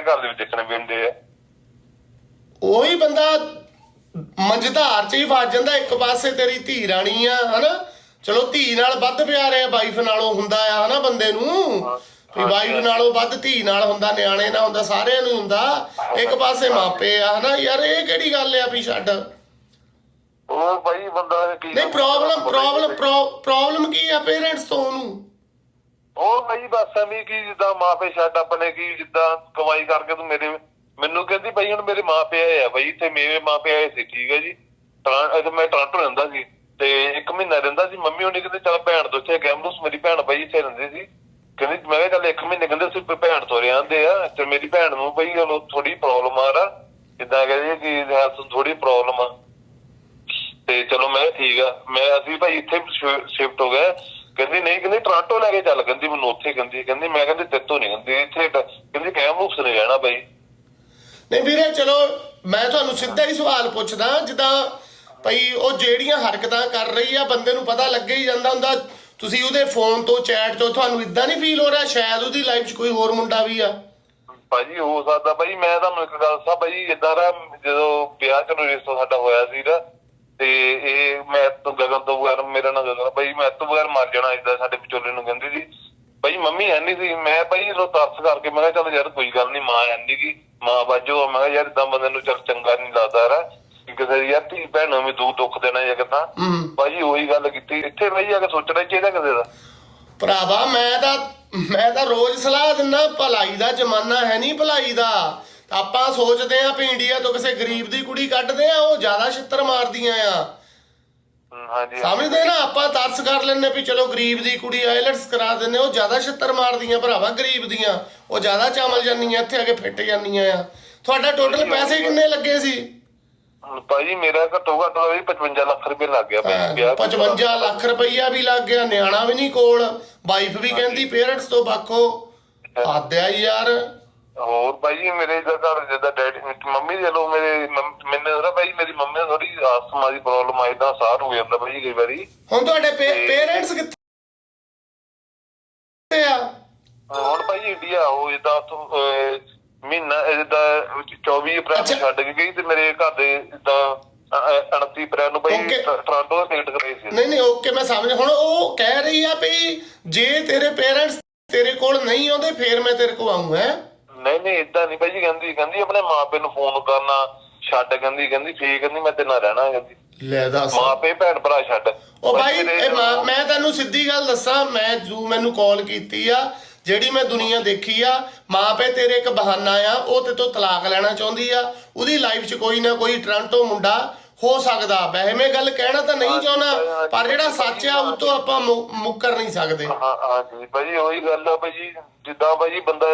ਸਾਰੇ ਘਰ ਦੇ ਵਿੱਚ ਦੇਖਣੇ ਪੈਂਦੇ ਆ। ਉਹੀ ਬੰਦਾ ਮੰਝਧਾਰ ਚ ਹੀ ਫਸ ਜਾਂਦਾ ਇੱਕ ਪਾਸੇ ਤੇਰੀ ਧੀ ਰਾਣੀ ਆ ਹਨਾ? ਚਲੋ ਧੀ ਨਾਲ ਵੱਧ ਪਿਆਰ ਹੈ ਵਾਈਫ ਨਾਲੋਂ ਹੁੰਦਾ ਆ ਹਨਾ ਬੰਦੇ ਨੂੰ? ਵੀ ਵਾਈਫ ਨਾਲੋਂ ਵੱਧ ਧੀ ਨਾਲ ਹੁੰਦਾ ਨਿਆਣੇ ਨਾਲ ਹੁੰਦਾ ਸਾਰਿਆਂ ਨੂੰ ਹੁੰਦਾ। ਇੱਕ ਪਾਸੇ ਮਾਪੇ ਆ ਹਨਾ? ਯਾਰ ਇਹ ਕਿਹੜੀ ਗੱਲ ਆ ਵੀ ਛੱਡ? ਉਹ ਭਾਈ ਬੰਦਾ ਕੀ ਨਹੀਂ ਪ੍ਰੋਬਲਮ ਪ੍ਰੋਬਲਮ ਪ੍ਰੋਬਲਮ ਕੀ ਆ ਪੇਰੈਂਟਸ ਤੋਂ ਉਹਨੂੰ? ਉਹ ਭਾਈ ਬਸ ਐਵੇਂ ਕਿ ਜਿੱਦਾਂ ਮਾਪੇ ਛੱਡ ਆਪਣੇ ਕੀ ਜਿੱਦਾਂ ਕਮਾਈ ਕਰਕੇ ਤੂੰ ਮੇਰੇ, ਮੈਨੂੰ ਕਹਿੰਦੀ ਭਾਈ ਹੁਣ ਮੇਰੇ ਮਾਪੇ ਆਏ ਆ ਭਾਈ ਇੱਥੇ ਮੇਰੇ ਮਾਪੇ ਆਏ ਸੀ, ਠੀਕ ਹੈ ਜੀ। ਟਰਾਂ ਮੈਂ ਟਰਾਂਟੋ ਰਹਿੰਦਾ ਸੀ ਤੇ ਇੱਕ ਮਹੀਨਾ ਰਹਿੰਦਾ ਸੀ, ਮੰਮੀ ਉਹਨੇ ਕਹਿੰਦੇ ਚੱਲ ਭੈਣ ਤੋਂ ਇੱਥੇ ਕੈਂਪਸ ਮੇਰੀ ਭੈਣ ਭਾਈ ਇੱਥੇ ਰਹਿੰਦੀ ਸੀ। ਕਹਿੰਦੀ, ਮੈਂ ਕਿਹਾ ਚੱਲ ਇੱਕ ਮਹੀਨੇ ਕਹਿੰਦੇ ਅਸੀਂ ਭੈਣ ਤੋਂ ਰਹਿੰਦੇ ਆ, ਤੇ ਮੇਰੀ ਭੈਣ ਨੂੰ ਬਈ ਚਲੋ ਥੋੜੀ ਪ੍ਰੋਬਲਮ ਆ ਰਾ ਜਿੱਦਾਂ ਕਹਿੰਦੇ ਕਿ ਹੈਲਥ ਥੋੜੀ ਪ੍ਰੋਬਲਮ ਆ। ਤੇ ਚਲੋ ਮੈਂ ਠੀਕ ਆ, ਮੈਂ ਅਸੀਂ ਭਾਈ ਇੱਥੇ ਸ਼ਿਫਟ ਹੋ ਗਏ। ਕਹਿੰਦੀ ਨਹੀਂ ਕਹਿੰਦੀ ਟੋਰਾਂਟੋ ਲੈ ਕੇ ਚੱਲ ਕਹਿੰਦੀ ਮੈਨੂੰ ਉੱਥੇ ਕਹਿੰਦੀ ਕਹਿੰਦੀ ਮੈਂ ਕਹਿੰਦੀ ਤੇਤੋਂ ਨਹੀਂ ਕਹਿੰਦੀ ਇੱਥੇ ਕਹਿੰਦੀ ਕੈਮਰੂਕਸ ਨਹੀਂ ਰਹਿਣਾ ਭਾਈ ਨਹੀਂ ਵੀਰੇ ਚਲੋ ਮੈਂ ਤੁਹਾਨੂੰ ਸਿੱਧਾ ਹੀ ਸਵਾਲ ਪੁੱਛਦਾ ਜਿੱਦਾਂ ਭਈ ਉਹ ਜਿਹੜੀਆਂ ਹਰਕਤਾਂ ਕਰ ਰਹੀ ਆ ਬੰਦੇ ਨੂੰ ਪਤਾ ਲੱਗੇ ਹੀ ਜਾਂਦਾ ਹੁੰਦਾ ਤੁਸੀਂ ਉਹਦੇ ਫੋਨ ਤੋਂ ਚੈਟ ਤੋਂ ਤੁਹਾਨੂੰ ਇਦਾਂ ਨਹੀਂ ਫੀਲ ਹੋ ਰਿਹਾ ਸ਼ਾਇਦ ਉਹਦੀ ਲਾਈਫ 'ਚ ਕੋਈ ਹੋਰ ਮੁੰਡਾ ਵੀ ਆ? ਭਾਜੀ ਹੋ ਸਕਦਾ ਭਾਈ ਮੈਂ ਤੁਹਾਨੂੰ ਇੱਕ ਗੱਲ ਦੱਸਾਂ ਭਾਈ ਇਦਾਂ ਦਾ ਜਦੋਂ ਵਿਆਹ ਚ ਰਿਸ਼ਤਾ ਸਾਡਾ ਹੋਇਆ ਸੀ ਨਾ ਤੇ ਇਹ ਮੈਂ ਤੋਂ ਗਗਨ ਤੋਂ ਬਗੈਰ ਮੇਰਾ ਨਾਂ ਗਗਨ ਭਾਈ ਮੈਂ ਤੋਂ ਬਗੈਰ ਮਰ ਜਾਣਾ ਇਦਾਂ ਸਾਡੇ ਵਿਚੋਲੇ ਨੂੰ ਕਹਿੰਦੀ ਸੀ। ਭਾਈ ਮੰਮੀ ਨਹੀਂ ਸੀ। ਮੈਂ ਭਾਈ ਜਦੋਂ ਤਰਸ ਕਰਕੇ ਮੈਂ ਕਿਹਾ ਚੱਲ ਯਾਰ ਕੋਈ ਗੱਲ ਨਹੀਂ ਮਾਂ ਨਹੀਂ ਗੀ। ਮਾਂ ਬਾਜੋ ਮੈਂ ਕਿਹਾ ਯਾਰ ਇਦਾਂ ਬੰਦੇ ਨੂੰ ਚੱਲ ਚੰਗਾ ਨਹੀਂ ਲੱਗਦਾ ਯਾਰ। ਕਿ ਕਿਸੇ ਦੀ ਯਾਰ ਧੀ ਭੈਣ ਨੂੰ ਵੀ ਦੁੱਖ ਦੁੱਖ ਦੇਣਾ ਜਾਂ ਕਿਦਾਂ। ਭਾਜੀ ਉਹੀ ਗੱਲ ਕੀਤੀ। ਇੱਥੇ ਭਾਈ ਆ ਕੇ ਸੋਚਣਾ ਚਾਹੀਦਾ ਕਿਸੇ ਦਾ। ਭਰਾਵਾ ਮੈਂ ਤਾਂ ਮੈਂ ਤਾਂ ਰੋਜ਼ ਸਲਾਹ ਦਿੰਦਾ ਭਲਾਈ ਦਾ ਜ਼ਮਾਨਾ ਹੈ ਨਹੀਂ ਭਲਾਈ ਦਾ। ਆਪਾਂ ਸੋਚਦੇ ਆ ਵੀ ਇੰਡੀਆ ਤੋਂ ਕਿਸੇ ਗਰੀਬ ਦੀ ਕੁੜੀ ਕੱਢਦੇ ਆ ਉਹ ਜ਼ਿਆਦਾ ਛਿੱਤਰ ਮਾਰਦੀਆਂ ਆ। ਹਾਂਜੀ ਸਮਝਦੇ ਨਾ ਆਪਾਂ ਤਰਸ ਕਰ ਲੈਂਦੇ ਵੀ ਚਲੋ ਗਰੀਬ ਦੀ ਕੁੜੀ ਆਇਲਟਸ ਕਰਾ ਦਿੰਦੇ ਉਹ ਜ਼ਿਆਦਾ ਛਿੱਤਰ ਮਾਰਦੀਆਂ ਭਰਾਵਾ ਗਰੀਬ ਦੀਆਂ। ਉਹ ਜ਼ਿਆਦਾ ਚਾਮਲ ਜਾਂਦੀਆਂ ਇੱਥੇ ਆ ਕੇ ਫਿੱਟ ਜਾਂਦੀਆਂ ਆ। ਤੁਹਾਡਾ ਟੋਟਲ ਪੈਸੇ ਕਿੰਨੇ ਲੱਗੇ ਸੀ? ਭਾਜੀ ਮੇਰਾ ਘੱਟੋ ਘੱਟ ਵੀ 55 ਲੱਖ ਰੁਪਏ ਲੱਗ ਗਿਆ ਭਾਈ ਵਿਆਹ ਵਿੱਚ। 55 ਲੱਖ ਰੁਪਈਆ ਵੀ ਲੱਗ ਗਿਆ ਨਿਆਣਾ ਵੀ ਨਹੀਂ ਕੋਲ। ਵਾਈਫ ਵੀ ਕਹਿੰਦੀ ਪੇਰੈਂਟਸ ਤੋਂ ਬਾਖੋ ਆਦਿਆ ਯਾਰ। ਹੋਰ ਭਾਈ ਮੇਰੇ ਦਾ ਘਰ ਜਿੱਦਾਂ ਡੈਡੀ ਮੰਮੀ ਦੇ ਲੋ ਮੇਰੇ ਮੈਨੂੰ ਨਾ ਭਾਈ ਮੇਰੀ ਮੰਮੀ ਨੂੰ ਥੋੜੀ ਆਸਮਾ ਦੀ ਪ੍ਰੋਬਲਮ ਆਈ ਤਾਂ ਸਾਹ ਹੋ ਜਾਂਦਾ ਭਾਈ ਕਈ ਵਾਰੀ ਹੁਣ ਤੁਹਾਡੇ ਪੇਰੈਂਟਸ ਕਿੱਥੇ ਆ ਹੁਣ ਭਾਈ ਇੰਡੀਆ ਉਹ ਉੱਥੋਂ, ਅਹ, ਮਹੀਨਾ ਇਹ ਜਿੱਦਾਂ 24 ਅਪ੍ਰੈਲ। ਛੱਡ ਕੇ ਗਈ ਤੇ ਮੇਰੇ ਘਰ ਦੇ ਅ- 29 ਅਪ੍ਰੈਲ ਨੂੰ. ਟ- ਟੋਰਾਂਟੋ ਦਾ ਟਿਕਟ ਕਰਾਈ ਸੀ ਨਹੀਂ ਨਹੀਂ ਓਕੇ ਮੈਂ ਸਮਝ ਹੁਣ ਉਹ ਕਹਿ ਰਹੀ ਆ ਵੀ ਜੇ ਤੇਰੇ ਪੇਰੈਂਟਸ ਤੇਰੇ ਕੋਲ ਨਹੀਂ ਆਉਂਦੇ ਫੇਰ ਮੈਂ ਤੇਰੇ ਕੋਲ ਆਉਂ ਹੈ ਨਹੀਂ ਨਹੀਂ ਇਦਾਂ ਨਹੀਂ ਭਾਈ ਕਹਿੰਦੀ ਕਹਿੰਦੀ ਆਪਣੇ ਮਾਪੇ ਨੂੰ ਫੋਨ ਕਰਨਾ ਛੱਡ ਕਹਿੰਦੀ ਕਹਿੰਦੀ ਫੇਰ ਕਹਿੰਦੀ ਮੈਂ ਤੇਰੇ ਨਾਲ ਰਹਿਣਾ ਕਹਿੰਦੀ। ਲੈ ਦੱਸ। ਮਾਪੇ ਭੈਣ ਭਰਾ ਛੱਡ। ਉਹ ਭਾਈ ਇਹ ਮਾਂ- ਮੈਂ ਤੈਨੂੰ ਸਿੱਧੀ ਗੱਲ ਦੱਸਾਂ ਮੈਂ ਜੂ ਮੈਨੂੰ ਕਾਲ ਕੀਤੀ ਆ ਜਿਹੜੀ ਮੈਂ ਦੁਨੀਆ ਦੇਖੀ ਆ ਮਾਂ ਪੇ ਤੇਰੇ ਇੱਕ ਬਹਾਨਾ ਆ ਉਹ ਤੇ ਤੋਂ ਤਲਾਕ ਲੈਣਾ ਚਾਹੁੰਦੀ ਆ ਉਹਦੀ ਲਾਈਫ 'ਚ ਕੋਈ ਨਾ ਕੋਈ ਟ੍ਰਾਂਟੋ ਮੁੰਡਾ ਹੋ ਸਕਦਾ ਵੈਸੇ ਮੈਂ ਗੱਲ ਕਹਿਣਾ ਤਾਂ ਨਹੀਂ ਚਾਹੁੰਦਾ ਪਰ ਜਿਹੜਾ ਸੱਚ ਆ ਉਹ ਤੋਂ ਆਪਾਂ ਮੁ- ਮੁੱਕਰ ਨਹੀਂ ਸਕਦੇ। ਹਾਂ ਹਾਂ ਜੀ ਭਾਜੀ ਉਹੀ ਗੱਲ ਆ ਭਾਜੀ ਜਿੱਦਾਂ ਭਾਜੀ ਬੰਦਾ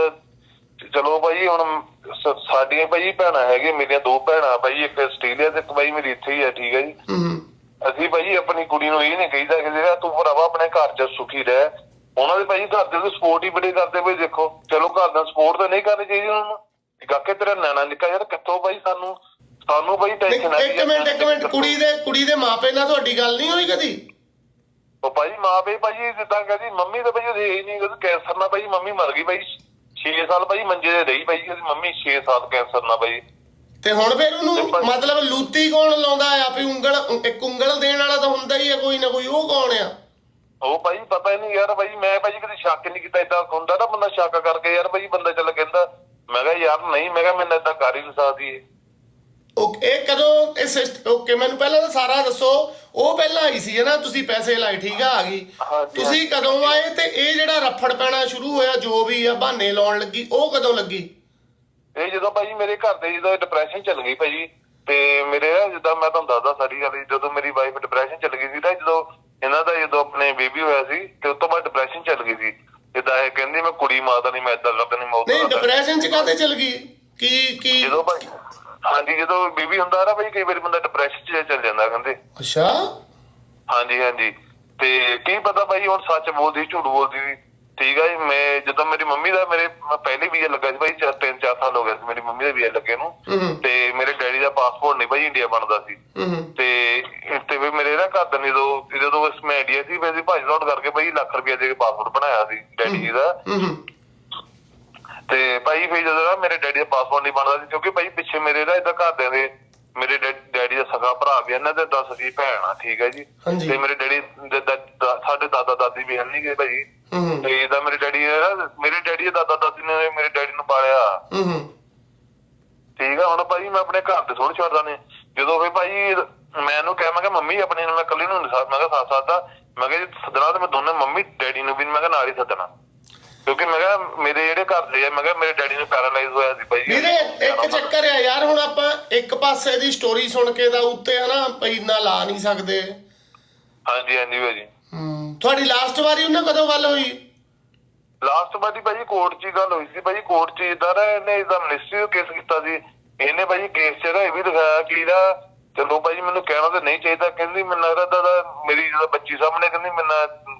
ਚਲੋ ਭਾਜੀ ਹੁਣ ਸ- ਸਾਡੀਆਂ ਭਾਜੀ ਭੈਣਾਂ ਹੈਗੇ ਮੇਰੀਆਂ ਦੋ ਭੈਣਾਂ ਭਾਜੀ ਇੱਕ ਆਸਟ੍ਰੇਲੀਆ ਤੇ ਇੱਕ ਭਾਈ ਮੇਰੀ ਇੱਥੇ ਹੀ ਆ ਠੀਕ ਹੈ ਜੀ। ਹੂੰ। ਅਸੀਂ ਭਾਜੀ ਆਪਣੀ ਕੁੜੀ ਨੂੰ ਇਹ ਨਹੀਂ ਕਹੀਦਾ ਕਿ ਜਿਹੜਾ ਤੂੰ ਭਰਾਵਾ ਆਪਣੇ ਘਰ 'ਚ ਸੁਖੀ ਰਹਿ। ਉਹਨਾਂ ਦੇ ਭਾਜੀ ਘਰ ਦੇ ਸਪੋਰਟ ਹੀ ਬੜੇ ਕਰਦੇ ਭਾਈ ਦੇਖੋ। ਚਲੋ ਘਰ ਦਾ ਸਪੋਰਟ ਤਾਂ ਨਹੀਂ ਕਰਨੀ ਚਾਹੀਦੀ ਉਹਨਾਂ ਨੂੰ। ਕਾਕੇ ਤੇਰਾ ਨੈਣਾ ਨਿੱਕਾ ਯਾਰ ਕਿੱਥੋਂ ਭਾਈ ਸਾਨੂੰ? ਸਾਨੂੰ ਭਾਈ ਨਹੀਂ, ਟੈਨਸ਼ਨ ਆ ਇੱਕ ਮਿੰਟ ਇੱਕ ਮਿੰਟ ਕੁੜੀ ਦੇ ਕੁੜੀ ਦੇ ਮਾਪੇ ਨਾਲ ਤੁਹਾਡੀ ਗੱਲ ਨਹੀਂ ਹੋਈ ਕਦੀ? ਉਹ ਭਾਈ ਮਾਂ ਭਾਈ ਜਿੱਦਾਂ ਕਹਿੰਦੀ ਮੰਮੀ ਤਾਂ ਭਾਈ ਉਹਦੀ ਨਹੀਂ ਉਹਦੇ ਕੈਂਸਰ ਨਾਲ ਭਾਈ ਮੰਮੀ ਮਰ ਗਈ ਭਾਈ। 6 ਸਾਲ ਭਾਈ ਮੰਜੇ ਤੇ ਰਹੀ ਭਾਈ ਉਹਦੀ ਮੰਮੀ 6 ਸਾਲ ਕੈਂਸਰ ਨਾਲ ਭਾਈ ਤੇ ਹੁਣ ਫਿਰ ਉਹਨੂੰ। ਮਤਲਬ ਲੂਤੀ ਕੌਣ ਲਾਉਂਦਾ ਆ ਵੀ ਉਂਗਲ ਇੱਕ ਉਂਗਲ ਦੇਣ ਵਾਲਾ ਤਾਂ ਹੁੰਦਾ ਹੀ ਆ ਕੋਈ ਨਾ ਕੋਈ ਉਹ ਕੌਣ ਆ ਉਹ ਭਾਈ ਪਤਾ ਨਹੀਂ ਯਾਰ ਭਾਈ ਮੈਂ ਭਾਈ ਕਦੇ ਸ਼ੱਕ ਨਹੀਂ ਕੀਤਾ ਇਦਾਂ ਹੁੰਦਾ ਨਾ ਬੰਦਾ ਸ਼ੱਕ ਕਰਕੇ ਯਾਰ ਭਾਈ ਬੰਦਾ ਚੱਲ ਕਹਿੰਦਾ ਮੈਂ ਕਿਹਾ ਯਾਰ ਨਹੀਂ ਮੈਂ ਕਿਹਾ ਮੈਨੂੰ ਇਦਾਂ ਕਰ ਹੀ ਨਹੀਂ ਸਕਦੀ ਇਹ। ਓਕੇ ਇਹ ਕਦੋਂ ਇਹ ਸਿਸਟ ਓਕੇ ਮੈਨੂੰ ਪਹਿਲਾਂ ਤਾਂ ਸਾਰਾ ਦੱਸੋ ਉਹ ਪਹਿਲਾਂ ਆਈ ਸੀ ਨਾ ਤੁਸੀਂ ਪੈਸੇ ਲਾਏ ਠੀਕ ਆ ਆ ਗਈ। ਹਾਂਜੀ, ਤੁਸੀਂ। ਕਦੋਂ ਆਏ ਤੇ ਇਹ ਜਿਹੜਾ ਰਫੜ ਪੈਣਾ ਸ਼ੁਰੂ ਹੋਇਆ ਜੋ ਵੀ ਆ ਬਹਾਨੇ ਲਾਉਣ ਲੱਗੀ ਉਹ ਕਦੋਂ ਲੱਗੀ? ਇਹ ਜਦੋਂ ਭਾਈ ਮੇਰੇ ਘਰ ਦੇ ਜਦੋਂ ਡਿਪਰੈਸ਼ਨ ਚੱਲ ਗਈ ਭਾਈ ਤੇ ਮੇਰੇ ਨਾ ਜਿੱਦਾਂ ਮੈਂ ਤੁਹਾਨੂੰ ਦੱਸਦਾ ਸਾਰੀ ਗੱਲ ਜਦੋਂ ਮੇਰੀ ਵਾਈਫ ਡਿਪਰੈਸ਼ਨ ਚੱਲ ਗਈ ਸੀ ਨਾ ਜਦੋਂ ਇਹਨਾਂ ਦਾ ਜਦੋਂ ਆਪਣੇ ਬੇਬੀ ਹੋਇਆ ਸੀ ਤੇ ਉਸ ਤੋਂ ਬਾਅਦ ਡਿਪਰੈਸ਼ਨ ਚੱਲ ਗਈ ਸੀ। ਜਿੱਦਾਂ ਇਹ ਕਹਿੰਦੀ ਮੈਂ ਕੁੜੀ ਮਾਤਾ ਨਹੀਂ ਮੈਂ ਇਦਾਂ ਕਰਦਾ ਨਹੀਂ ਮੈਂ ਨਹੀਂ ਡਿਪਰੈਸ਼ਨ ਚ ਕਾਤੇ ਚਲ ਗਈ? ਕੀ ਕੀ ਜਦੋਂ ਭਾਈ ਹਾਂਜੀ ਜਦੋਂ ਬੇਬੀ ਹੁੰਦਾ ਨਾ ਭਾਈ ਕਈ ਵਾਰੀ ਬੰਦਾ ਡਿਪਰੈਸ਼ਨ 'ਚ ਚੱਲ ਜਾਂਦਾ ਕਹਿੰਦੇ। ਅੱਛਾ। ਹਾਂਜੀ ਹਾਂਜੀ। ਤੇ ਕੀ ਪਤਾ ਭਾਈ ਹੁਣ ਸੱਚ ਬੋਲਦੀ ਝੂਠ ਬੋਲਦੀ ਸੀ ਠੀਕ ਜੀ ਮੈਂ ਜਦੋਂ ਮੇਰੀ ਮੰਮੀ ਦਾ ਮੇਰੇ ਮੈਂ ਪਹਿਲੇ ਵੀਜ਼ਾ ਲੱਗਾ ਸੀ ਤਿੰਨ ਚਾਰ ਸਾਲ ਹੋ ਗਏ ਸੀ ਮੇਰੀ ਮੰਮੀ ਦਾ ਵੀਜ਼ਾ ਲੱਗੇ ਨੂੰ। ਤੇ ਮੇਰੇ ਡੈਡੀ ਦਾ ਪਾਸਪੋਰਟ ਨਹੀਂ ਭਾਈ ਇੰਡੀਆ ਬਣਦਾ ਸੀ। ਤੇ ਤੇ ਵੀ ਮੇਰੇ ਨਾ ਘਰ ਦੇ ਜਦੋਂ ਮੈਂ ਇੰਡੀਆ ਸੀ ਮੈਂ ਭੱਜ ਦੌੜ ਕਰਕੇ ਭਾਈ ਲੱਖ ਰੁਪਏ ਦੇ ਕੇ ਪਾਸਪੋਰਟ ਬਣਾਇਆ ਸੀ ਡੈਡੀ ਜੀ ਦਾ। ਤੇ ਭਾਈ ਫਿਰ ਜਦੋਂ ਨਾ ਮੇਰੇ ਡੈਡੀ ਦਾ ਪਾਸਪੋਰਟ ਨਹੀਂ ਬਣਦਾ ਸੀ ਕਿਉਂਕਿ ਭਾਈ ਪਿੱਛੇ ਮੇਰੇ ਨਾ ਇਦਾਂ ਘਰਦਿਆਂ ਦੇ ਮੇਰੇ ਡੈ- ਡੈਡੀ ਦਾ ਸਗਾ ਭਰਾ ਵੀ ਆ, ਇਹਨਾਂ ਦੇ 10 ਦੀ ਭੈਣ ਆ ਠੀਕ ਹੈ ਜੀ। ਹਾਂਜੀ। ਤੇ ਮੇਰੇ ਡੈਡੀ ਦੇ ਦਾ- ਦਾ- ਸਾਡੇ ਦਾਦਾ ਦਾਦੀ ਵੀ ਹਨ ਨਹੀਂਗੇ ਭਾਈ। ਹੂੰ ਤੇ ਇਹਦਾ ਮੇਰੇ ਡੈਡੀ ਨੇ ਨਾ ਮੇਰੇ ਡੈਡੀ ਦੇ ਦਾਦਾ ਦਾਦੀ ਨੇ ਮੇਰੇ ਡੈਡੀ ਨੂੰ ਪਾਲਿਆ। ਹੂੰ ਹੂੰ। ਠੀਕ ਆ ਹੁਣ ਭਾਈ ਮੈਂ ਆਪਣੇ ਘਰ ਦੇ ਥੋੜੀ ਛੱਡਦਾ ਨੇ। ਜਦੋਂ ਫਿਰ ਭਾਈ ਮੈਂ ਇਹਨੂੰ ਕਿਹਾ ਮੈਂ ਕਿਹਾ ਮੰਮੀ ਆਪਣੀ ਨੂੰ ਮੈਂ ਇਕੱਲੀ ਨੂੰ ਨਹੀਂ ਸਾ- ਮੈਂ ਕਿਹਾ ਸਾਥ ਸਾਥ ਮੈਂ ਕਿਹਾ ਜੇ ਸੱਦਣਾ ਤੇ ਮੈਂ ਦੋਨੇ ਮੰਮੀ ਡੈਡੀ ਨੂੰ ਵੀ ਮੈਂ ਕਿਹਾ ਨਾਲ ਹੀ ਸੱਦਣਾ। ਕਿਉਂਕਿ ਮੈਂ ਕਿਹਾ ਮੇਰੇ ਜਿਹੜੇ ਘਰ ਦੇ ਆ ਮੈਂ ਕਿਹਾ ਮੇਰੇ ਡੈਡੀ ਨੂੰ ਪੈਰਾਲਾਈਜ਼ ਹੋਇਆ ਸੀ ਭਾਈ ਵੀਰੇ ਇੱਕ ਚੱਕਰ ਆ ਯਾਰ ਹੁਣ ਆਪਾਂ ਇੱਕ ਪਾਸੇ ਦੀ ਸਟੋਰੀ ਸੁਣ ਕੇ ਦਾ ਉੱਤੇ ਹਨਾ ਪਈ ਨਾ ਲਾ ਨਹੀਂ ਸਕਦੇ। ਹਾਂਜੀ ਹਾਂਜੀ ਭਾਜੀ ਹੂੰ ਤੁਹਾਡੀ ਲਾਸਟ ਵਾਰੀ ਉਹਨਾਂ ਕਦੋਂ ਗੱਲ ਹੋਈ? ਲਾਸਟ ਵਾਰੀ ਭਾਜੀ ਕੋਰਟ 'ਚ ਹੀ ਗੱਲ ਹੋਈ ਸੀ ਭਾਜੀ ਕੋਰਟ 'ਚ ਇਦਾਂ ਨਾ ਇਹਨੇ ਇਹਦਾ ਮਿਨਿਸਟਰੀ ਦਾ ਕੇਸ ਕੀਤਾ ਸੀ। ਇਹਨੇ ਭਾਜੀ ਕੇਸ 'ਚ ਨਾ ਇਹ ਵੀ ਦਿਖਾਇਆ ਕਿ ਇਹਦਾ ਚਲੋ ਭਾਜੀ ਮੈਨੂੰ ਕਹਿਣਾ ਤਾਂ ਨਹੀਂ ਚਾਹੀਦਾ ਕਹਿੰਦੀ ਮੈਨੂੰ ਲੱਗਦਾ ਦਾ ਮੇਰੀ ਜਦੋਂ ਬੱਚੀ ਸਾਹਮਣੇ ਕਹਿੰਦੀ ਮੈਨੂੰ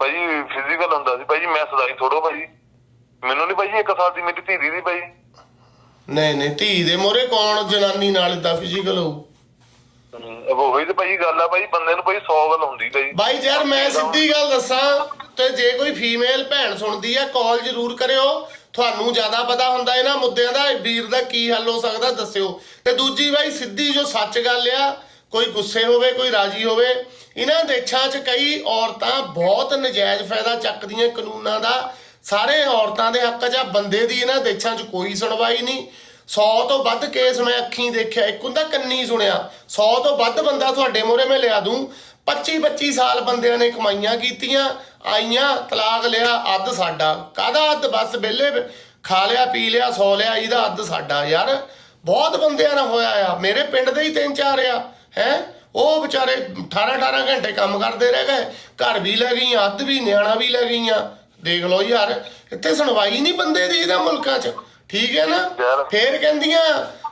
ਭਾਜੀ ਫਿਜ਼ੀਕਲ ਹੁੰਦਾ ਸੀ ਭਾਜੀ ਮੈਂ ਸਦਾਈ ਥੋੜੋ ਭਾਜੀ ਮੈਨੂੰ ਨਹੀਂ ਭਾਜੀ ਇੱਕ ਸਾਲ ਦੀ ਮੇਰੀ ਧੀ ਦੀ ਭਾਜੀ ਨਹੀਂ ਨਹੀਂ ਧੀ ਦੇ ਮੋਰੇ ਕੌਣ ਜਨਾਨੀ ਨਾਲ ਇਦਾਂ ਫਿਜ਼ੀਕਲ ਹੋਊ? ਉਹੀ ਤੇ ਭਾਜੀ ਗੱਲ ਆ ਭਾਜੀ ਬੰਦੇ ਨੂੰ ਭਾਜੀ 100 ਗੱਲ ਹੁੰਦੀ ਭਾਜੀ ਬਾਈ ਯਾਰ ਮੈਂ ਸਿੱਧੀ ਗੱਲ ਦੱਸਾਂ ਤੇ ਜੇ ਕੋਈ ਫੀਮੇਲ ਭੈਣ ਸੁਣਦੀ ਆ ਕਾਲ ਜ਼ਰੂਰ ਕਰਿਓ। ਤੁਹਾਨੂੰ ਜ਼ਿਆਦਾ ਪਤਾ ਹੁੰਦਾ ਇਹਨਾਂ ਮੁੱਦਿਆਂ ਦਾ ਵੀਰ ਦਾ ਕੀ ਹੱਲ ਹੋ ਸਕਦਾ ਦੱਸਿਓ। ਤੇ ਦੂਜੀ ਬਾਈ ਸਿੱਧੀ ਜੋ ਸੱਚ ਗੱਲ ਆ ਕੋਈ ਗੁੱਸੇ ਹੋਵੇ, ਕੋਈ ਰਾਜੀ ਹੋਵੇ, ਇਹਨਾਂ ਦੇਸ਼ਾਂ 'ਚ ਕਈ ਔਰਤਾਂ ਬਹੁਤ ਨਜਾਇਜ਼ ਫਾਇਦਾ ਚੱਕਦੀਆਂ ਕਾਨੂੰਨਾਂ ਦਾ। ਸਾਰੇ ਔਰਤਾਂ ਦੇ ਹੱਕ 'ਚ ਬੰਦੇ ਦੀ ਇਹਨਾਂ ਦੇਸ਼ਾਂ 'ਚ ਕੋਈ ਸੁਣਵਾਈ ਨਹੀਂ। 100 ਤੋਂ ਵੱਧ ਕੇਸ ਮੈਂ ਅੱਖੀਂ ਦੇਖਿਆ, ਇੱਕ ਹੁੰਦਾ ਕੰਨੀ ਸੁਣਿਆ 100 ਤੋਂ ਵੱਧ ਬੰਦਾ ਤੁਹਾਡੇ ਮੂਹਰੇ ਮੈਂ ਲਿਆ ਦੂੰ। 25 25 ਸਾਲ ਬੰਦਿਆਂ ਨੇ ਕਮਾਈਆਂ ਕੀਤੀਆਂ, ਆਈਆਂ, ਤਲਾਕ ਲਿਆ, ਅੱਧ ਸਾਡਾ। ਕਾਹਦਾ ਅੱਧ? ਬਸ ਵਿਹਲੇ ਖਾ ਲਿਆ, ਪੀ ਲਿਆ, ਸੌ ਲਿਆ, ਇਹਦਾ ਅੱਧ ਸਾਡਾ। ਯਾਰ, ਬਹੁਤ ਬੰਦਿਆਂ ਨਾਲ ਹੋਇਆ ਆ। ਮੇਰੇ ਪਿੰਡ ਦੇ ਹੀ ਤਿੰਨ ਚਾਰ ਆ। ਹੈ? ਉਹ ਵਿਚਾਰੇ 18 18 ਘੰਟੇ ਕੰਮ ਕਰਦੇ ਰਹਿ ਗਏ। ਘਰ ਵੀ ਲੈ ਗਈਆਂ ਅੱਧ ਵੀ ਨਿਆਣਾ ਵੀ ਲੈ ਗਈਆਂ। ਦੇਖ ਲਓ ਯਾਰ ਇੱਥੇ ਸੁਣਵਾਈ ਨਹੀਂ ਬੰਦੇ ਦੀ ਇਹਦਾ ਮੁਲਕਾਂ 'ਚ। ਠੀਕ ਹੈ ਨਾ। ਫੇਰ ਕਹਿੰਦੀਆਂ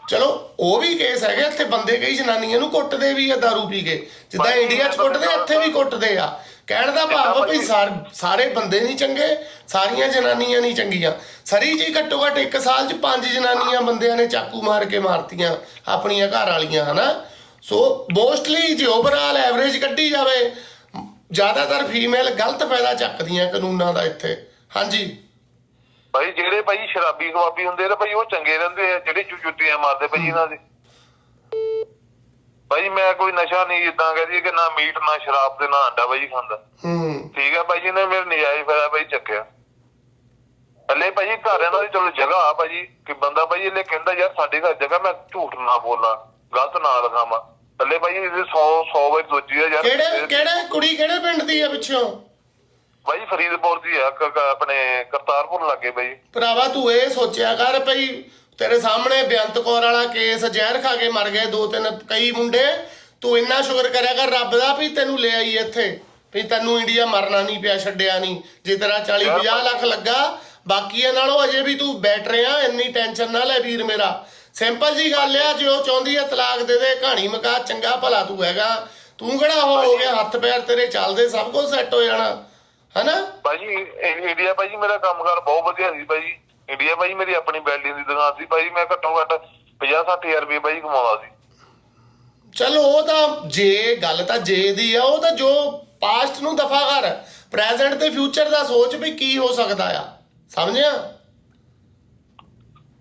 ਚਲੋ ਉਹ ਵੀ ਕੇਸ ਹੈਗੇ ਇੱਥੇ ਬੰਦੇ ਕਈ ਜਨਾਨੀਆਂ ਨੂੰ ਕੁੱਟਦੇ ਵੀ ਆ दारू ਪੀ ਕੇ। ਜਿੱਦਾਂ ਭਾਈ, ਇੰਡੀਆ 'ਚ ਕੁੱਟਦੇ ਇੱਥੇ ਵੀ ਕੁੱਟਦੇ ਆ। ਕਹਿਣ ਦਾ ਭਾਵ ਸਾਰ- ਸਾਰੇ ਬੰਦੇ ਨਹੀਂ ਚੰਗੇ ਸਾਰੀਆਂ ਜਨਾਨੀਆਂ ਨਹੀਂ ਚੰਗੀਆਂ। ਸਰੀ ਜੀ ਘੱਟੋ ਘੱਟ ਇੱਕ ਸਾਲ 'ਚ ਪੰਜ ਜਨਾਨੀਆਂ ਬੰਦਿਆਂ ਨੇ ਚਾਕੂ ਮਾਰ ਕੇ ਮਾਰਤੀਆਂ ਆਪਣੀਆਂ ਘਰ ਵਾਲੀਆਂ ਹਨਾ? ਸੋ ਮੋਸਟਲੀ ਜੇ ਓਵਰਆਲ ਐਵਰੇਜ ਕੱਢੀ ਜਾਵੇ ਜ਼ਿਆਦਾਤਰ ਫੀਮੇਲ ਗਲਤ ਫਾਇਦਾ ਚੱਕਦੀਆਂ ਕਾਨੂੰਨਾਂ ਦਾ ਇੱਥੇ। ਹਾਂਜੀ। ਭਾਈ ਜਿਹੜੇ ਭਾਈ ਸ਼ਰਾਬੀ ਖਵਾਬੀ ਹੁੰਦੇ ਨੇ ਭਾਈ ਉਹ ਚੰਗੇ ਰਹਿੰਦੇ ਆ ਜਿਹੜੇ ਚੁ ਚੁੱਟੀਆਂ ਮਾਰਦੇ ਭਾਈ ਇਹਨਾਂ ਦੇ। ਭਾਈ ਮੈਂ ਕੋਈ ਨਸ਼ਾ ਨਹੀਂ ਇਦਾਂ ਕਹਦੀ ਕਿ ਨਾ ਮੀਟ ਨਾ ਸ਼ਰਾਬ ਤੇ ਨਾ ਅੰਡਾ ਭਾਈ ਖਾਂਦਾ। ਹੂੰ। ਠੀਕ ਹੈ ਭਾਈ ਜੀ ਨੇ ਮੇਰੇ ਨਜਾਇਜ਼ ਫਾਇਦਾ ਭਾਈ ਚੱਕਿਆ। ਹਲੇ ਭਾਈ ਘਰ ਇਹਨਾਂ ਦੀ ਚਲੋ ਜਗ੍ਹਾ ਆ ਭਾਈ ਕਿ ਬੰਦਾ ਭਾਈ ਇਹਲੇ ਕਹਿੰਦਾ ਯਾਰ ਸਾਡੇ ਘਰ ਜਗ੍ਹਾ ਮੈਂ ਝੂਠ ਨਾ ਬੋਲਾਂ ਗਲਤ ਨਾ ਲਗਾਵਾਂ ਹਲੇ ਭਾਈ ਇਹ 100 100 ਵਾਰ ਸੋਚੀ ਆ ਯਾਰ। ਕਿਹੜੇ ਕਿਹੜੇ ਕੁੜੀ ਕਿਹੜੇ ਪਿੰਡ ਦੀ ਆ ਪਿੱਛੋਂ? ਭਾਈ ਫਰੀਦਪੁਰ ਦੀ ਆ ਕ- ਕ- ਆਪਣੇ ਕਰਤਾਰਪੁਰ ਲੱਗੇ ਭਾਈ ਭਰਾਵਾ ਤੂੰ ਇਹ ਸੋਚਿਆ ਕਰ ਭਈ ਤੇਰੇ ਸਾਹਮਣੇ ਬੇਅੰਤ ਕੌਰ ਵਾਲਾ ਕੇਸ ਜ਼ਹਿਰ ਖਾ ਕੇ ਮਰ ਗਏ ਦੋ ਤਿੰਨ ਕਈ ਮੁੰਡੇ। ਤੂੰ ਇੰਨਾ ਸ਼ੁਕਰ ਕਰਿਆ ਕਰ ਰੱਬ ਦਾ ਵੀ ਤੈਨੂੰ ਲੈ ਆਈ ਇੱਥੇ। ਵੀ ਤੈਨੂੰ ਇੰਡੀਆ ਮਰਨਾ ਨਹੀਂ ਪਿਆ ਛੱਡਿਆ ਨਹੀਂ। ਜੇ ਤੇਰਾ 40 50 ਲੱਖ ਲੱਗਾ ਬਾਕੀਆਂ ਨਾਲੋਂ ਅਜੇ ਵੀ ਤੂੰ ਬੈਠ ਰਿਹਾ ਇੰਨੀ ਟੈਨਸ਼ਨ ਨਾ ਲੈ ਵੀਰ ਮੇਰਾ। ਸਿੰਪਲ ਜੀ ਗੱਲ ਆ ਜੇ ਉਹ ਚਾਹੁੰਦੀ ਆ ਤਲਾਕ ਦੇ ਦੇ ਕਹਾਣੀ ਮੁਕਾ ਚੰਗਾ ਭਲਾ ਤੂੰ ਹੈਗਾ। ਤੂੰ ਕਿਹੜਾ ਹੋ ਗਿਆ ਹੱਥ ਪੈਰ ਤੇਰੇ ਚੱਲਦੇ ਸਭ ਕੁਝ ਸੈੱਟ ਹੋ ਜਾਣਾ। ਹਨਾ? ਭਾਜੀ ਇੰਡੀਆ ਭਾਜੀ ਮੇਰਾ ਕੰਮਕਾਰ ਬਹੁਤ ਵਧੀਆ ਸੀ ਭਾਜੀ ਇੰਡੀਆ ਭਾਜੀ ਮੇਰੀ ਆਪਣੀ ਵੈਲਡਿੰਗ ਦੀ ਦੁਕਾਨ ਸੀ ਭਾਜੀ ਮੈਂ ਘੱਟੋ ਘੱਟ 50 60000 ਰੁਪਏ ਭਾਜੀ ਕਮਾਉਂਦਾ ਸੀ। ਚਲੋ ਉਹ ਤਾਂ ਜੇ ਗੱਲ ਤਾਂ ਜੇ ਦੀ ਆ ਉਹ ਤਾਂ ਜੋ ਪਾਸਟ ਨੂੰ ਦਫਾ ਕਰ ਪ੍ਰੈਜ਼ੈਂਟ ਤੇ ਫਿਊਚਰ ਦਾ ਸੋਚ ਵੀ ਕੀ ਹੋ ਸਕਦਾ ਆ। ਸਮਝਿਆ?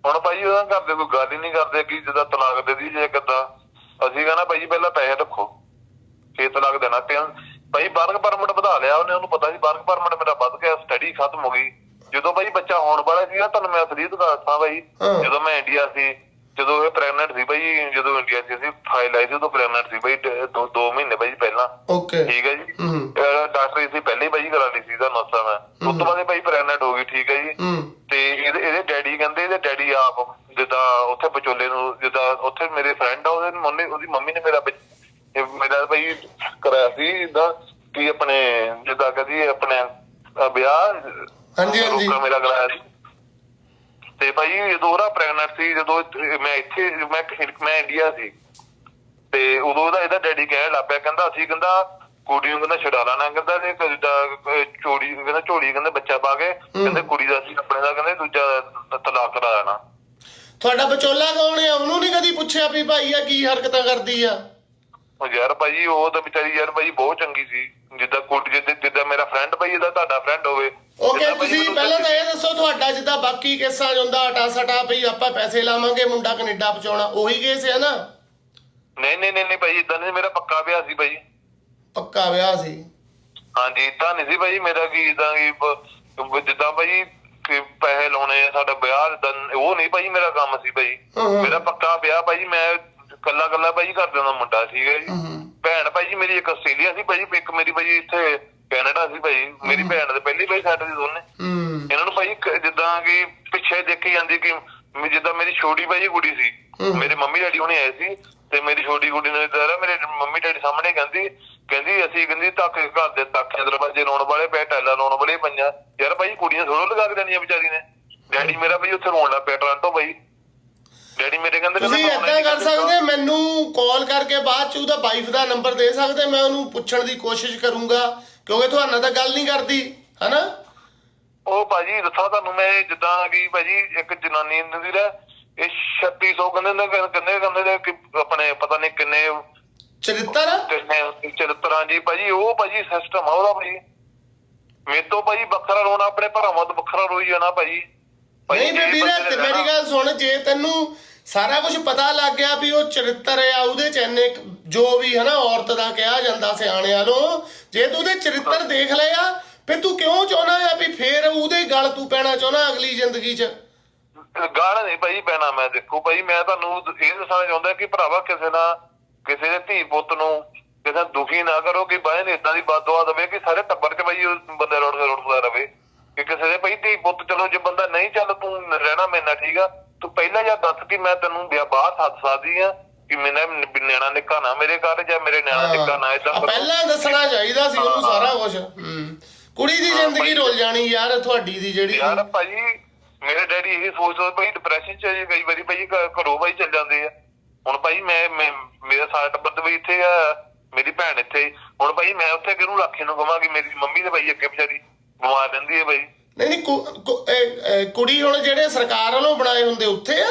ਹੁਣ ਭਾਜੀ ਉਹਨਾਂ ਘਰ ਦੇ ਕੋਈ ਗੱਲ ਹੀ ਨਹੀਂ ਕਰਦੇ ਕਿ ਜਿੱਦਾਂ ਤਲਾਕ ਦੇ ਦੀ ਜੇ ਕਿੱਦਾਂ। ਅਸੀਂ ਕਹਿੰਦਾ ਭਾਜੀ ਪਹਿਲਾਂ ਪੈਸੇ ਰੱਖੋ। ਫੇਰ ਤਲਾਕ ਦੇਣਾ। ਤੇ ਭਾਈ ਵਰਕ ਪਰਮਿਟ ਵਧਾ ਲਿਆ ਉਹਨੇ ਉਹਨੂੰ ਪਤਾ ਸੀ ਵਰਕ ਪਰਮਿਟ ਮੇਰਾ ਵੱਧ ਗਿਆ ਸਟੱਡੀ ਖਤਮ ਹੋ ਗਈ। ਜਦੋਂ ਭਾਈ ਬੱਚਾ ਹੋਣ ਵਾਲਾ ਸੀ ਨਾ ਤੁਹਾਨੂੰ ਮੈਂ ਅਸਲੀਤ ਦੱਸਦਾ ਭਾਈ। ਜਦੋਂ ਮੈਂ ਇੰਡੀਆ ਸੀ ਜਦੋਂ ਇਹ ਪ੍ਰੈਗਨੈਂਟ ਸੀ ਭਾਈ ਜਦੋਂ ਇੰਡੀਆ 'ਚ ਸੀ ਫਾਈਲ ਆਈ ਸੀ ਉਦੋਂ ਪ੍ਰੈਗਨੈਂਟ ਸੀ ਭਾਈ ਡ- ਦੋ ਦੋ ਮਹੀਨੇ ਭਾਈ ਪਹਿਲਾਂ। ਓਕੇ ਠੀਕ ਹੈ ਜੀ ਹੂੰ ਅਹ ਡਾਕਟਰ ਇਸੇ ਪਹਿਲੇ ਹੀ ਭਾਈ ਕਰਾ ਲਈ ਸੀ ਦਾ ਨਸਾ ਮੈਂ ਉਸ ਤੋਂ ਬਾਅਦ ਇਹ ਭਾਈ ਪ੍ਰੈਗਨੈਂਟ ਹੋ ਗਈ ਠੀਕ ਹੈ ਜੀ ਹੂੰ ਤੇ ਇਹਦੇ ਇਹਦੇ ਡੈਡੀ ਕਹਿੰਦੇ ਇਹਦੇ ਡੈਡੀ ਆਪ ਜਿੱਦਾਂ ਉੱਥੇ ਵਿਚੋਲੇ ਨੂੰ ਜਿੱਦਾਂ ਉੱਥੇ ਮੇਰੇ ਫਰੈਂਡ ਆ ਉਹਦੇ ਮੰਮੀ ਉਹਦੀ ਮੰਮੀ ਨੇ ਮੇਰਾ ਬੱਚ- ਇਹ ਮੇਰਾ ਭਾਈ ਕਰਾਇਆ ਸੀ ਇਦਾਂ ਕਿ ਆਪਣੇ ਜਿੱਦਾਂ ਕਹਦੀ ਆਪਣੇ ਅਹ ਵਿਆਹ ਹਾਂਜੀ, ਹਾਂਜੀ। ਰੋਕਾ ਮੇਰਾ ਕਰਾਇਆ ਸੀ ਤੇ ਭਾਈ ਜਦੋਂ ਪ੍ਰੈਗਨੈਂਟ ਸੀ ਜਦੋਂ ਮੈਂ ਇੱਥੇ ਮੈਂ ਮੈਂ ਇੰਡੀਆ ਸੀ। ਤੇ ਉਦੋਂ ਉਹਦਾ ਇਹਦਾ ਡੈਡੀ ਕਹਿਣ ਲੱਗ ਪਿਆ ਕਹਿੰਦਾ ਅਸੀਂ ਕਹਿੰਦਾ ਕੁੜੀ ਨੂੰ ਕਹਿੰਦਾ ਛਡਾ ਲੈਣਾ ਕਹਿੰਦਾ ਜਿੱਦਾਂ ਅਹ ਚੋੜੀ ਕਹਿੰਦਾ ਝੋਲੀ ਕਹਿੰਦਾ ਬੱਚਾ ਪਾ ਕੇ ਕਹਿੰਦੇ ਕੁੜੀ ਦਾ ਸੀ ਆਪਣੇ ਦਾ ਕਹਿੰਦੇ ਦੂਜਾ ਤਲਾਕ ਕਰਾ ਦੇਣਾ ਤੁਹਾਡਾ ਵਿਚੋਲਾ ਕੌਣ ਆ? ਉਹਨੂੰ ਨਹੀਂ ਕਦੀ ਪੁੱਛਿਆ ਵੀ ਭਾਈ ਆ ਕੀ ਹਰਕਤਾਂ ਕਰਦੀ ਆ? ਯਾਰ ਭਾਈ ਉਹ ਤਾਂ ਵਿਚਾਰੀ ਯਾਰ ਭਾਈ ਬਹੁਤ ਚੰਗੀ ਸੀ। ਜਿੱਦਾਂ ਕੁੜੀ ਜਿੱਦਾਂ ਜਿੱਦਾਂ ਮੇਰਾ ਫਰੈਂਡ ਭਾਈ ਇਹਦਾ ਤੁਹਾਡਾ ਫਰੈਂਡ ਹੋਵੇ। ਓਕੇ ਤੁਸੀਂ ਪਹਿਲਾਂ ਤਾਂ ਇਹ ਦੱਸੋ ਤੁਹਾਡਾ ਜਿੱਦਾਂ ਬਾਕੀ ਕੇਸਾਂ 'ਚ ਹੁੰਦਾ ਅਟਾ ਸਟਾ ਭਈ ਆਪਾਂ ਪੈਸੇ ਲਾਵਾਂਗੇ ਮੁੰਡਾ ਕੈਨੇਡਾ ਪਹੁੰਚਾਉਣਾ। ਉਹੀ ਕੇਸ ਹੈ ਨਾ? ਨਹੀਂ ਨਹੀਂ ਨਹੀਂ ਭਾਈ ਇਦਾਂ ਨਹੀਂ ਮੇਰਾ ਪੱਕਾ ਵਿਆਹ ਸੀ ਭਾਈ। ਪੱਕਾ ਵਿਆਹ ਸੀ? ਹਾਂਜੀ ਇਦਾਂ ਨਹੀਂ ਸੀ ਭਾਈ ਮੇਰਾ ਕੀ ਇਦਾਂ ਕੀ ਜਿੱਦਾਂ ਭਾਈ ਕਿ ਪੈਸੇ ਲਾਉਣੇ ਆ ਸਾਡਾ ਵਿਆਹ ਉਹ ਨਹੀਂ ਭਾਈ ਮੇਰਾ ਕੰਮ ਸੀ ਭਾਈ। ਮੇਰਾ ਪੱਕਾ ਵਿਆਹ ਭਾਈ ਮੈਂ ਕੱਲਾ ਕੱਲਾ ਭਾਈ ਘਰ ਦਾ ਮੁੰਡਾ ਸੀਗਾ ਜੀ। ਹੂੰ ਭੈਣ ਭਾਈ ਜੀ ਮੇਰੀ ਇੱਕ ਆਸਟ੍ਰੇਲੀਆ ਸੀ ਭਾਈ ਇੱਕ ਮੇਰੀ ਭਾਈ ਇੱਥੇ ਕੈਨੇਡਾ ਸੀ ਭਾਈ। ਮੇਰੀ ਭੈਣ ਦੇ ਪਹਿਲੀ ਭਾਈ ਸਾਡੇ ਦੀ ਦੋਨੇ। ਹੂੰ। ਇਹਨਾਂ ਨੂੰ ਭਾਈ ਕ- ਜਿੱਦਾਂ ਕਿ ਪਿੱਛੇ ਦੇਖੀ ਜਾਂਦੀ ਕਿ ਵੀ ਜਿੱਦਾਂ ਮੇਰੀ ਛੋਟੀ ਭਾਈ ਕੁੜੀ ਸੀ। ਹਮ। ਮੇਰੇ ਮੰਮੀ ਡੈਡੀ ਹੁਣੇ ਆਏ ਸੀ ਤੇ ਮੇਰੀ ਛੋਟੀ ਕੁੜੀ ਨੂੰ ਇਦਾਂ ਮੇਰੇ ਮੰਮੀ ਡੈਡੀ ਸਾਹਮਣੇ ਕਹਿੰਦੀ ਕਹਿੰਦੀ ਅਸੀਂ ਕਹਿੰਦੀ ਤੱਕ ਘਰ ਦੇ ਤੱਕ ਦਰਵਾਜ਼ੇ ਲਾਉਣ ਵਾਲੇ ਪਏ ਟੈਲਾਂ ਲਾਉਣ ਵਾਲੇ ਪਈਆਂ। ਯਾਰ ਭਾਈ ਕੁੜੀਆਂ ਥੋੜੋ ਲਗਾ ਕੇ ਦੇਣੀਆਂ ਵਿਚਾਰੀ ਨੇ। ਡੈਡੀ ਮੇਰਾ ਭਾਈ ਉੱਥੇ ਰੋਣ ਲੱਗ ਪਿਆ ਟੋਰਾਂਟੋ ਭਾਈ। ਡੈਡੀ ਮੇਰੇ ਕਹਿੰਦੇ ਤੁਸੀਂ ਏਦਾਂ ਕਰ ਸਕਦੇ ਮੈਨੂੰ ਕਾਲ ਕਰਕੇ ਬਾਅਦ ਚ ਉਹਦਾ ਵਾਈਫ ਦਾ ਨੰਬਰ ਦੇ ਸਕਦੇ ਮੈਂ ਉਹਨੂੰ ਪੁੱਛਣ ਦੀ ਕੋਸ਼ਿਸ਼ ਕਰੂੰਗਾ ਕਿਉਂਕਿ ਤੁਹਾਡੇ ਨਾਲ ਤਾਂ ਗੱਲ ਨਹੀਂ ਕਰਦੀ ਹਨਾ? ਉਹ ਭਾਜੀ ਦੱਸਾਂ ਤੁਹਾਨੂੰ ਮੈਂ ਜਿੱਦਾਂ ਕਿ ਭਾਜੀ ਇੱਕ ਜਨਾਨੀ ਹੁੰਦੀ ਦਾ ਇਹ 3600 ਕਹਿੰਦੇ ਨੇ ਕਹਿੰਦੇ ਕਹਿੰਦੇ ਨੇ ਕਿ ਆਪਣੇ ਪਤਾ ਨਹੀਂ ਕਿੰਨੇ ਚਰਿੱਤਰ? ਚਰਿੱਤਰਾਂ ਜੀ ਭਾਜੀ ਉਹ ਭਾਜੀ ਸਿਸਟਮ ਆ ਉਹਦਾ ਭਾਜੀ। ਮੇਰੇ ਤੋਂ ਭਾਜੀ ਵੱਖਰਾ ਰੋਣਾ ਆਪਣੇ ਭਰਾਵਾਂ ਤੋਂ ਵੱਖਰਾ ਰੋਈ ਜਾਣਾ ਭਾਜੀ, ਨਹੀਂ ਤੇ ਵੀਰੇ ਤੇ ਨੇ ਮੇਰੀ ਗੱਲ ਸੁਣ ਜੇ ਤੈਨੂੰ ਸਾਰਾ ਕੁਝ ਪਤਾ ਲੱਗ ਗਿਆ ਵੀ ਉਹ ਚਰਿੱਤਰ ਆ ਉਹਦੇ ਚ ਇੰਨੇ ਜੋ ਵੀ ਹਨਾ ਔਰਤ ਦਾ ਕਿਹਾ ਜਾਂਦਾ ਸਿਆਣਿਆਂ ਨੂੰ ਜੇ ਤੂੰ ਉਹਦੇ ਚਰਿੱਤਰ ਦੇਖ ਲਿਆ ਫਿਰ ਤੂੰ ਕਿਉਂ ਚਾਹਨਾ ਆ ਵੀ ਫੇਰ ਉਹਦੇ ਗਲ ਤੂੰ ਪੈਣਾ ਚਾਹਨਾ ਅਗਲੀ ਜ਼ਿੰਦਗੀ 'ਚ? ਗਾਲ ਨਹੀਂ ਭਾਈ ਪੈਣਾ ਮੈਂ ਦੇਖੋ ਭਾਈ ਮੈਂ ਤੁਹਾਨੂੰ ਇਹ ਦੱਸਣਾ ਚਾਹੁੰਦਾ ਕਿ ਭਰਾਵਾ ਕਿਸੇ ਨਾਲ ਕਿਸੇ ਦੇ ਧੀ ਪੁੱਤ ਨੂੰ ਕਿਸੇ ਨੂੰ ਦੁਖੀ ਨਾ ਕਰੋ ਕਿ ਬਾਹਰ ਇਦਾਂ ਦੀ ਬਦਦੁਆ ਦੇਵੇ ਕਿ ਸਾਰੇ ਟੱਬਰ 'ਚ ਭਾਈ ਬੰਦਾ ਰੋੜ ਰੋੜਦਾ ਰਵੇ ਕਿ ਕਿਸੇ ਦੇ ਭਾਈ ਧੀ ਪੁੱਤ ਚਲੋ ਜੇ ਬੰਦਾ ਨਹੀਂ ਚੱਲ ਤੂੰ ਰਹਿਣਾ ਮੇਰੇ ਨਾਲ ਠੀਕ ਆ? ਤੂੰ ਪਹਿਲਾਂ ਜਾਂ ਦੱਸ ਕਿ ਮੈਂ ਤੈਨੂੰ ਬਾਹਰ ਹੱਥ ਸਕਦੀ ਆ ਕਿ ਮੇਰਾ ਨਿਆਣਾ ਨਿੱਕਾ ਨਾ ਮੇਰੇ ਘਰ ਜਾਂ ਮੇਰੇ ਨਿਆਣਾ ਨਿੱਕਾ ਨਾ ਇਦਾਂ ਪਹਿਲਾਂ ਦੱਸਣਾ ਚਾਹੀਦਾ ਸੀ ਉਹਨੂੰ ਸਾਰਾ ਕੁਝ ਕੁੜੀ ਦੀ ਜ਼ਿੰਦਗੀ ਰੁਲ ਜਾਣੀ ਯਾਰ ਤੁਹਾਡੀ ਦੀ ਜਿਹੜੀ ਯਾਰ ਭਾਜੀ ਮੇਰੇ ਡੈਡੀ ਇਹ ਸੋਚਦੇ ਭਾਈ ਡਿਪਰੈਸ਼ਨ ਚ ਜੀ ਕਈ ਵਾਰੀ ਭਾਈ ਘਰੋਂ ਭਾਈ ਚੱਲ ਜਾਂਦੇ ਆ। ਹੁਣ ਭਾਈ ਮੈਂ ਮੇਰਾ ਸਾਰਾ ਟੱਬਰ ਤੇ ਭਾਈ ਇੱਥੇ ਆ ਮੇਰੀ ਭੈਣ ਇੱਥੇ। ਹੁਣ ਭਾਈ ਮੈਂ ਉੱਥੇ ਕਿਹਨੂੰ ਰਾਖੀ ਨੂੰ ਕਵਾਂਗੀ ਮੇਰੀ ਮੰਮੀ ਦੇ ਭਾਈ ਅੱਗੇ ਵਿਚਾਰੀ ਬਿਮਾਰ ਰਹਿੰਦੀ ਹੈ ਭਾਈ ਨਹੀਂ ਨਹੀਂ ਕੁ- ਕੁ- ਇਹ- ਇਹ ਕੁੜੀ ਹੁਣ ਜਿਹੜੇ ਸਰਕਾਰ ਵੱਲੋਂ ਬਣਾਏ ਹੁੰਦੇ ਉੱਥੇ ਆ?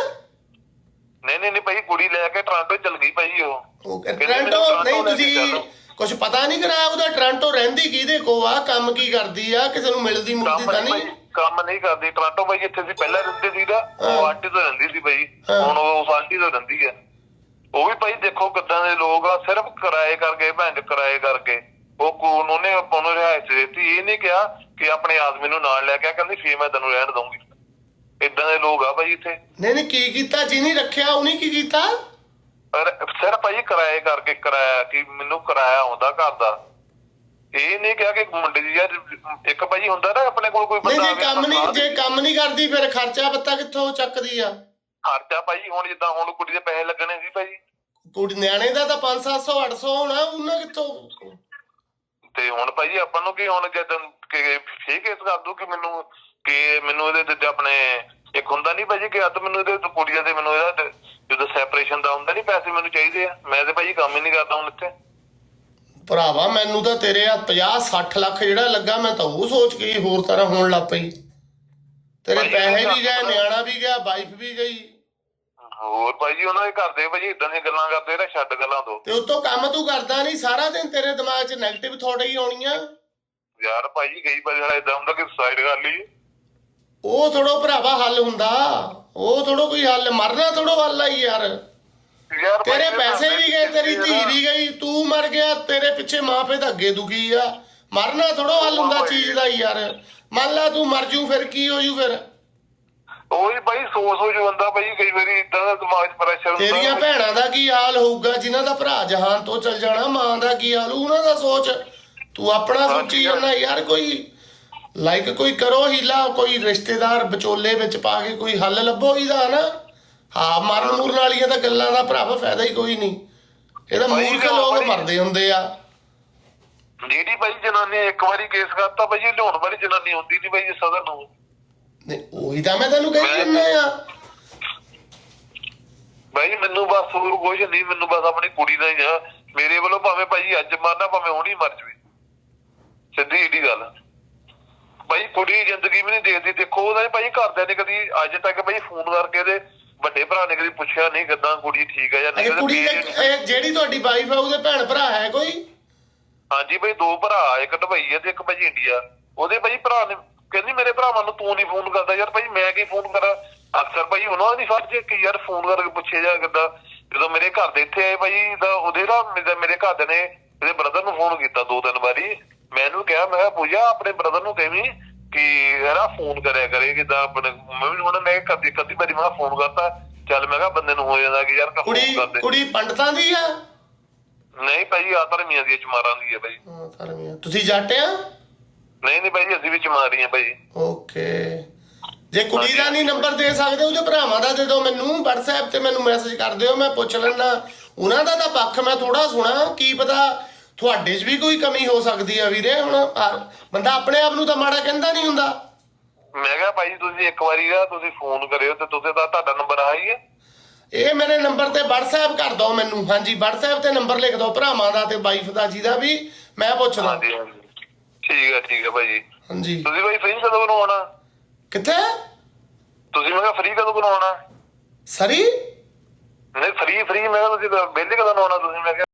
ਨਹੀਂ ਨਹੀਂ ਨਹੀਂ ਭਾਈ ਕੁੜੀ ਲੈ ਕੇ ਟਰਾਂਟੋ ਚਲ ਗਈ ਭਾਈ ਉਹ। ਉਹ ਕਹਿੰਦੇ ਟ੍ਰਾਂਟੋ ਨਹੀਂ ਟੋਰਾਂਟੋ ਲੈ ਕੇ ਤੁਸੀਂ ਚੱਲੋ। ਕੁਝ ਪਤਾ ਨਹੀਂ ਕਰਾਇਆ ਉਹਦਾ ਟ੍ਰਾਂਟੋ ਰਹਿੰਦੀ ਕਿਹਦੇ ਕੋ ਆ ਕੰਮ ਕੀ ਕਰਦੀ ਆ ਕਿਸੇ ਨੂੰ ਮਿਲਦੀ ਮੁਲਦੀ ਕੰਮ ਤਾਂ ਨਹੀਂ ਨਹੀਂ? ਭਾਈ ਕੰਮ ਨਹੀਂ ਕਰਦੀ। ਟਰਾਂਟੋ ਭਾਈ ਜਿੱਥੇ ਸੀ ਪਹਿਲਾਂ ਰਹਿੰਦੇ ਸੀ ਨਾ। ਉਹ ਆਂਟੀ ਤੋਂ ਰਹਿੰਦੀ ਸੀ ਭਾਈ ਹਾਂ। ਹੁਣ ਉਹ ਉਸ ਆਂਟੀ ਤੋਂ ਰਹਿੰਦੀ ਹੈ। ਉਹ ਵੀ ਭਾਈ ਦੇਖੋ ਕਿੱਦਾਂ ਦੇ ਲੋਕ ਆ ਸਿਰਫ ਕਿਰਾਏ ਕਰਕੇ ਭੈਣ ਚੋ ਕਿਰਾਏ ਕਰਕੇ ਉਹ ਕੋਨ ਉਹਨੇ ਆਪਾਂ ਨੂੰ ਰਿਹਾਇਸ਼ ਦਿੱਤੀ ਇਹ ਨਹੀਂ ਕਿਹਾ ਕਿ ਆਪਣੇ ਆਦਮੀ ਨੂੰ ਨਾਲ ਲੈ ਕੇ ਆ ਕਹਿੰਦੀ ਫੇਰ ਮੈਂ ਤੈਨੂੰ ਰਹਿਣ ਦਊਂਗੀ। ਇਦਾਂ ਦੇ ਲੋਕ ਆ ਭਾਈ ਇੱਥੇ। ਨਹੀਂ ਨਹੀਂ ਕੀ ਕੀਤਾ? ਜਿਹਨੇ ਰੱਖਿਆ ਉਹਨੇ ਕੀ ਕੀਤਾ? ਪਰ ਸਿਰਫ ਭਾਈ ਕਿਰਾਏ ਕਰਕੇ ਕਿਰਾਇਆ ਕਿ ਮੈਨੂੰ ਕਿਰਾਇਆ ਆਉਂਦਾ ਘਰ ਦਾ। ਇਹ ਨਹੀਂ ਕਿਹਾ ਕਿ ਮੁੰਡੇ ਦੀ ਯਾਰ ਇੱਕ ਭਾਈ ਹੁੰਦਾ ਨਾ ਆਪਣੇ ਕੋਲ ਕੋਈ ਨਹੀਂ ਬੰਦਾ ਆਵੇ ਕੰਮ ਨਹੀਂ ਜੇ ਕੰਮ ਨਹੀਂ ਕਰਦੀ ਫਿਰ ਖਰਚਾ ਪੱਤਾ ਕਿੱਥੋਂ ਚੱਕਦੀ ਆ? ਖਰਚਾ ਭਾਈ ਹੁਣ ਜਿੱਦਾਂ ਹੁਣ ਕੁੜੀ ਦੇ ਪੈਸੇ ਲੱਗਣੇ ਸੀ ਭਾਈ। ਕੁੜੀ ਨਿਆਣੇ ਦਾ ਤਾਂ 5 700 800 ਹੋਣਾ ਉਹਨਾਂ ਕਿੱਥੋਂ? ਤੇ ਹੁਣ ਭਾਈ ਆਪਾਂ ਨੂੰ ਕੀ ਹੁਣ ਜਦ ਕਿ ਫੇਕ ਕੇਸ ਕਰ ਦੂ ਕਿ ਮੈਨੂੰ ਕਿ ਮੈਨੂੰ ਇਹਦੇ ਤੇ ਆਪਣੇ ਇੱਕ ਹੁੰਦਾ ਨਹੀਂ ਭਾਜੀ ਕਿ ਅੱਧ ਮੈਨੂੰ ਇਹਦੇ ਤੋਂ ਕੁੜੀਆਂ ਤੇ ਮੈਨੂੰ ਇਹਦਾ ਤੇ ਜਦੋਂ ਸੈਪਰੇਸ਼ਨ ਦਾ ਹੁੰਦਾ ਨਹੀਂ ਪੈਸੇ ਮੈਨੂੰ ਚਾਹੀਦੇ ਆ। ਮੈਂ ਤੇ ਭਾਜੀ ਕੰਮ ਹੀ ਨਹੀਂ ਕਰਦਾ ਹੁਣ ਇੱਥੇ। ਭਰਾਵਾ ਮੈਨੂੰ ਤਾਂ ਤੇਰੇ ਆ 50 60 ਲੱਖ ਜਿਹੜਾ ਲੱਗਾ ਮੈਂ ਤਾਂ ਉਹ ਸੋਚ ਕੇ ਹੋਰ ਤਰ੍ਹਾਂ ਹੋਣ ਲੱਗ ਪਈ। ਤੇਰੇ ਪੈਸੇ ਵੀ ਗਏ ਨਿਆਣਾ ਵੀ ਗਿਆ ਵਾਈਫ ਵੀ ਗਈ। ਹੋਰ ਭਾਜੀ ਉਹਨਾਂ ਦੇ ਘਰ ਦੇ ਭਾਜੀ ਇਦਾਂ ਦੀਆਂ ਗੱਲਾਂ ਕਰਦੇ ਨਾ ਛੱਡ ਗੱਲਾਂ ਤੋਂ ਤੇ ਉਤੋਂ ਕੰਮ ਤੂੰ ਕਰਦਾ ਨਹੀਂ ਸਾਰਾ ਦਿਨ ਤੇਰੇ ਦਿਮਾਗ 'ਚ 네ਗੇਟਿਵ ਥੋੜਾ ਹੀ ਆਉਣੀਆਂ। ਯਾਰ ਭਾਜੀ ਕਈ ਵਾਰ ਜਿਹੜਾ ਇਦਾਂ ਹੁੰਦਾ ਕਿ ਸੁਸਾਈਡ ਕਰ ਲਈ ਉਹ ਥੋੜੋ ਭਰਾਵਾ ਹੱਲ ਹੁੰਦਾ। ਉਹ ਥੋੜੋ ਕੋਈ ਹੱਲ ਮਰਨਾ ਥੋੜੋ ਹੱਲ ਆ ਯਾਰ। ਤੇਰੇ ਪੈਸੇ ਵੀ ਗਏ ਤੇਰੀ ਧੀ ਵੀ ਗਈ ਤੂੰ ਮਰ ਗਿਆ ਤੇਰੇ ਪਿੱਛੇ ਮਾਂ ਪਿਓ ਤਾਂ ਅੱਗੇ ਦੁਖੀ ਆ। ਮਰਨਾ ਥੋੜੋ ਹੱਲ ਹੁੰਦਾ ਚੀਜ਼ ਦਾ ਯਾਰ। ਮੰਨ ਲਾ ਤੂੰ ਮਰ ਜੂ ਫਿਰ ਕੀ ਹੋ ਜੂ ਫਿਰ? ਉਹੀ ਭਾਈ ਸੋਚ ਸੋਚ ਬੰਦਾ ਭਾਈ ਕਈ ਵਾਰੀ ਇਦਾਂ ਦਾ ਦਿਮਾਗ 'ਚ ਪ੍ਰੈਸ਼ਰ ਹੁੰਦਾ ਤੇਰੀਆਂ ਭੈਣਾਂ ਦਾ ਕੀ ਹਾਲ ਹੋਊਗਾ ਜਿਨ੍ਹਾਂ ਦਾ ਭਰਾ ਜਹਾਨ ਤੋਂ ਚਲ ਜਾਣਾ ਮਾਂ ਦਾ ਕੀ ਹਾਲ ਉਹਨਾਂ ਦਾ ਸੋਚ। ਤੂੰ ਆਪਣਾ ਸੋਚੀ ਜਾਂਦਾ ਯਾਰ ਕੋਈ। ਲਾਈਕ ਕੋਈ ਕਰੋ ਹੀਲਾ ਕੋਈ ਰਿਸ਼ਤੇਦਾਰ ਵਿਚੋਲੇ ਵਿੱਚ ਪਾ ਕੇ ਕੋਈ ਹੱਲ ਲੱਭੋ ਇਹਦਾ ਨਾ। ਹਾਂ ਮਰਨ ਮੁਰਨ ਵਾਲੀਆਂ ਤਾਂ ਗੱਲਾਂ ਦਾ ਭਰਾਵਾ ਫਾਇਦਾ ਹੀ ਕੋਈ ਨਹੀਂ। ਇਹਦਾ ਮੂਰਖ ਲੋਕ। ਮਰਦੇ ਹੁੰਦੇ ਆ। ਜਿਹੜੀ ਭਾਈ ਜਨਾਨੀ ਇੱਕ ਵਾਰੀ ਕੇਸ ਕਰਤਾ ਭਾਈ ਇਹ ਲਿਆਉਣ ਵਾਲੀ ਜਨਾਨੀ ਹੁੰਦੀ ਨਹੀਂ ਭਾਈ ਸਦਰ ਨੂੰ। ਨਹੀਂ ਉਹੀ ਤਾਂ ਮੈਂ ਤੈਨੂੰ ਕਹੀ ਜਾਂਦਾ ਆ। ਭਾਈ ਮੈਨੂੰ ਬਸ ਹੋਰ ਕੁਝ ਨਹੀਂ ਮੈਨੂੰ ਬਸ ਆਪਣੀ ਕੁੜੀ ਦਾ ਹੀ ਆ। ਮੇਰੇ ਵੱਲੋਂ ਭਾਵੇਂ ਭਾਈ ਅੱਜ ਮਰਨਾ ਭਾਵੇਂ ਹੁਣੀ ਮਰ ਜਵੇ। ਸਿੱਧੀ ਏਡੀ ਗੱਲ। ਭਾਈ ਕੁੜੀ ਜ਼ਿੰਦਗੀ ਵੀ ਨਹੀਂ ਦੇਖਦੀ ਦੇਖੋ ਉਹਦਾ ਭਾਈ ਘਰਦਿਆਂ ਨੇ ਕਦੀ ਅੱਜ ਤੱਕ ਭਾਈ ਫੋਨ ਕਰਕੇ ਦੇ ਵੱਡੇ ਭਰਾ ਨੇ ਕਦੀ ਪੁੱਛਿਆ ਨਹੀਂ ਕਿਦਾਂ ਕੁੜੀ ਠੀਕ ਹੈ ਜਾਂ ਨਹੀਂ। ਕੁੜੀ ਇਹ ਜਿਹੜੀ ਤੁਹਾਡੀ ਵਾਈਫ ਆ ਉਹਦੇ ਭੈਣ ਭਰਾ ਹੈ ਕੋਈ? ਹਾਂਜੀ ਬਈ ਦੋ ਭਰਾ ਇੱਕ ਦੁਬਈ ਹੈ ਤੇ ਇੱਕ ਭਾਜੀ ਇੰਡੀਆ। ਉਹਦੇ ਭਾਈ ਭਰਾ ਨੇ ਕਹਿੰਦੀ ਮੇਰੇ ਭਰਾਵਾਂ ਨੂੰ ਤੂੰ ਨਹੀਂ ਫੋਨ ਕਰਦਾ। ਯਾਰ ਭਾਈ ਮੈਂ ਕੀ ਫੋਨ ਕਰਾਂ? ਅਕਸਰ ਭਾਈ ਉਹਨਾਂ ਦੀ ਫਰਜ਼ ਹੈ ਕਿ ਯਾਰ ਫੋਨ ਕਰਕੇ ਪੁੱਛੇ ਜਾ ਕਿੱਦਾਂ। ਜਦੋਂ ਮੇਰੇ ਘਰ ਦੇ ਇੱਥੇ ਆਏ ਭਾਈ ਤਾਂ ਉਹਦੇ ਨਾ ਮੇਰੇ- ਮੇਰੇ ਘਰ ਦੇ ਨੇ ਇਹਦੇ ਬ੍ਰਦਰ ਨੂੰ ਫੋਨ ਕੀਤਾ ਦੋ ਤਿੰਨ ਵਾਰੀ। ਮੈਨੂੰ ਕਿਹਾ ਮੈਂ ਕਿਹਾ ਪੂਜਾ ਆਪਣੇ ਬ੍ਰਦਰ ਨੂੰ ਕਹਵੀਂ ਕਿ ਯਾਰਾ ਫੋਨ ਕਰਿਆ ਕਰੇ ਕਿਦਾਂ ਆਪਣੇ ਮੈਂ ਵੀ ਹੁਣ ਮੈਂ ਕਦੀ ਕਦੀ ਵਾਰੀ ਮੈਂ ਫੋਨ ਕਰਤਾ। ਚੱਲ ਮੈਂ ਕਿਹਾ ਬੰਦੇ ਨੂੰ ਹੋ ਜਾਂਦਾ ਕਿ ਯਾਰ ਫੋਨ ਕੁੜੀ ਕਰਦੇ। ਕੁੜੀ ਪੰਡਤਾਂ ਦੀ ਆ? ਨਹੀਂ ਭਾਈ ਆ ਧਰਮੀਆਂ ਦੀ ਚਮਾਰਾਂ ਦੀ ਹੈ ਭਾਈ। ਹਾਂ, ਧਰਮੀਆਂ ਤੁਸੀਂ ਜੱਟ ਆ? ਨਹੀਂ ਨਹੀਂ ਭਾਈ ਅਸੀਂ ਵੀ ਚਮਾਰੀਆਂ ਭਾਈ। ਓਕੇ। ਜੇ ਕੁੜੀ ਦਾ ਨਹੀਂ ਨੰਬਰ ਦੇ ਸਕਦੇ ਉਹਦੇ ਭਰਾਵਾਂ ਦਾ ਦੇ ਦਿਓ ਮੈਨੂੰ WhatsApp ਤੇ ਮੈਨੂੰ ਮੈਸੇਜ ਕਰ ਦਿਓ ਮੈਂ ਪੁੱਛ ਲੈਣਾ ਉਹਨਾਂ ਦਾ ਤਾਂ ਪੱਖ ਮੈਂ ਥੋੜਾ ਸੁਣਾ ਕੀ ਪਤਾ ਤੁਹਾਡੇ 'ਚ ਵੀ ਕੋਈ ਕਮੀ ਹੋ ਸਕਦੀ ਆ ਵੀਰੇ ਹੁਣ ਆ- ਬੰਦਾ ਆਪਣੇ ਆਪ ਨੂੰ ਤਾਂ ਮਾੜਾ ਕਹਿੰਦਾ ਨਹੀਂ ਹੁੰਦਾ। ਮੈਂ ਕਿਹਾ ਭਾਈ ਤੁਸੀਂ ਇੱਕ ਵਾਰੀ ਨਾ ਤੁਸੀਂ ਫੋਨ ਕਰਿਓ ਤੇ ਤੁਸੀਂ ਤਾਂ ਤੁਹਾਡਾ ਨੰਬਰ ਆ ਹੀ ਇਹ ਮੇਰੇ ਨੰਬਰ ਤੇ WhatsApp ਕਰ ਦਿਓ ਮੈਨੂੰ। ਹਾਂਜੀ WhatsApp ਤੇ ਨੰਬਰ ਲਿਖ ਦਿਓ ਭਰਾਵਾਂ ਦਾ ਤੇ ਵਾਈਫ ਦਾ ਜਿਹਦਾ ਵੀ ਮੈਂ ਪੁੱਛਦਾ। ਹਾਂਜੀ ਹਾਂਜੀ। ਠੀਕ ਹੈ ਠੀਕ ਹੈ ਭਾਈ ਹਾਂਜੀ। ਤੁਸੀਂ ਭਾਈ ਫ੍ਰੀ ਕਦੋਂ ਬਣਾਉਣਾ ਕਿੱਥੇ? ਤੁਸੀਂ ਮੈਂ ਕਿਹਾ ਫ੍ਰੀ ਕਦੋਂ ਬਣਾਉਣਾ ਸਰੀ ਨਹੀਂ ਫ੍ਰੀ ਫ੍ਰੀ ਮੈਂ ਕਿਹਾ ਤੁਸੀਂ ਵਿਹਲੇ ਕਦੋਂ ਬਣਾਉਣਾ ਤੁਸੀਂ? ਮੈਂ ਕਿਹਾ